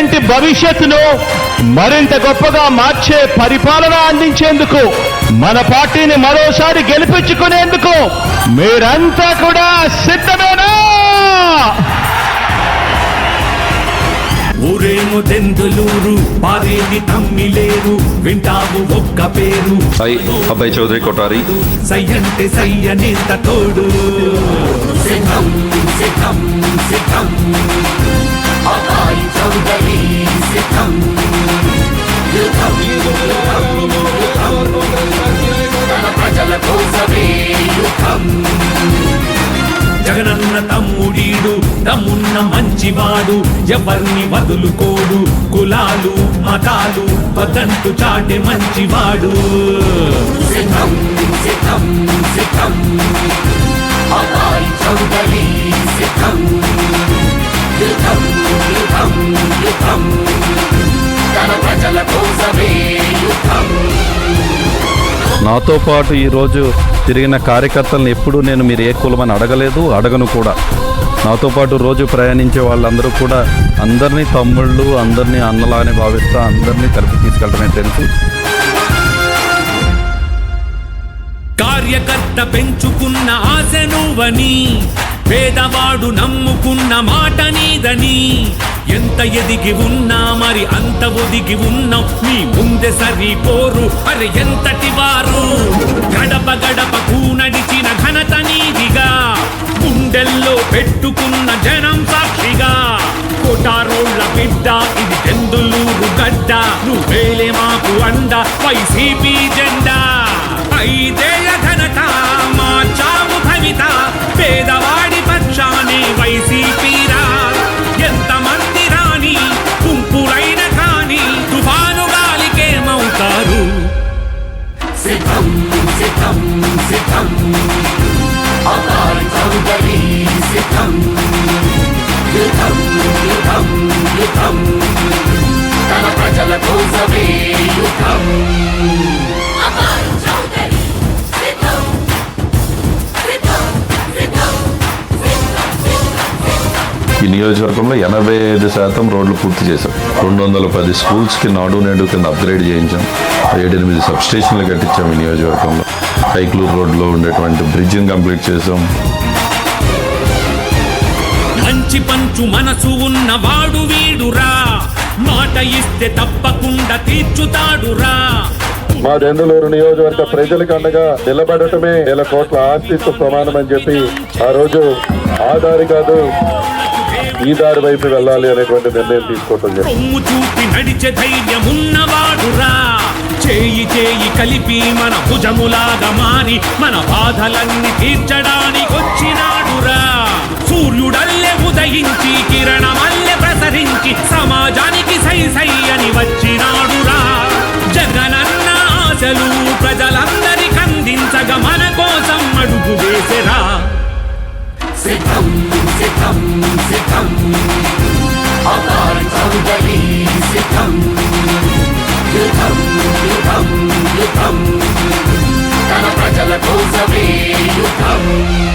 పేదింటి భవిష్యత్తును మరింత గొప్పగా మార్చే పరిపాలన అందించేందుకు మన పార్టీని మరోసారి గెలిపించుకునేందుకు మీరంతా కూడా సిద్ధమేనా? ఊరేమో దెందులూరు పారేది తమ్మిలేరు వింటావు ఒక్క పేరు. అబ్బాయి చౌదరి కొటారి సై అంటే సై అనేంత తోడు. సిద్ధం సిద్ధం సిద్ధం. తమ్ముడీడు మంచివాడు ఎవర్ని వదులుకోడు కులాలు మతాలు వదంటు చాటే మంచివాడు. చౌదరి తన ప్రజల కోసమే నాతో పాటు ఈరోజు తిరిగిన కార్యకర్తలను ఎప్పుడూ నేను మీరు ఏ కులమని అడగలేదు అడగను కూడా. నాతో పాటు రోజు ప్రయాణించే వాళ్ళందరూ కూడా అందరినీ తమ్ముళ్ళు అందరినీ అన్నలానే భావిస్తా అందరినీ కలిపి తీసుకెళ్ళడమే తెలుసు. కార్యకర్త పెంచుకున్న ఆశ నువ్వని పేదవాడు నమ్ముకున్న మాట నీదని ఎంత ఎదిగి ఉన్నా మరి అంత ఒదిగి ఉన్నాం. ముందే ముందె సరిపోరు మరి ఎంతటి వారు? గడప గడపకు నడిచిన ఘనత నీదిగా. పెట్టుకున్న జనం సాక్షిగా. కోటారోళ్ళ బిడ్డ ఇది చందులూరు గడ్డ. నువ్వేలే మాకు అండ వైసీపీ జెండా. అయితే ఘనత మార్చాము భవిత పేదవాడి పక్షానే వైసీపీరా. ఎంతమంది రాని గుంపులైన కాని తుఫాను గాలికేమవుతారు సిద్ధం సిద్ధం సిద్ధం. అపారి చౌదరి. సిద్ధం యుద్ధం యుద్ధం యుద్ధం. తన ప్రజల కోసమే యుద్ధం. ఈ నియోజకవర్గంలో ఎనభై ఐదు శాతం రోడ్లు పూర్తి చేశాం. రెండు వందల పది స్కూల్స్కి నాడు నేడు కింద అప్గ్రేడ్ చేయించాం. ఏడెనిమిది సబ్ స్టేషన్లు కట్టించాం ఈ నియోజకవర్గంలో. కైక్లూరు రోడ్లో ఉండేటువంటి బ్రిడ్జిని కంప్లీట్ చేసాం మంచి పంచు మనసు ఉన్న వాడు వీడురా. మాట ఇస్తే తప్పకుండా తీర్చుతాడురా. మా దెందులూరు నియోజకవర్గ ప్రజలకు అండగా నిలబడటమే నెల కోట్ల ఆస్తితో సమానం అని చెప్పి ఆ రోజు ఆ దారి కాదు ఈ దారి వైపు వెళ్ళాలి అనేటువంటి నిర్ణయం తీసుకోవటం చూపి నడిచే ధైర్యం ఉన్నవాడురా. చేయి చేయి కలిపి మన భుజములాగా మారి మన బాధలన్నీ తీర్చడానికి వచ్చినాడురా. సూర్యుడల్లే ఉదయించి కిరణమల్లె ప్రసరించి సమాజానికి సై సై అని వచ్చినాడురా. జగనన్న ఆశలు ప్రజలందరికి అందించగా మన కోసం అడుగు వేసెరా. సిద్ధం సిద్ధం సిద్ధం. అపారి సిద్ధం. యుద్ధం యుద్ధం యుద్ధం. తన ప్రజల కోసమే యుద్ధం.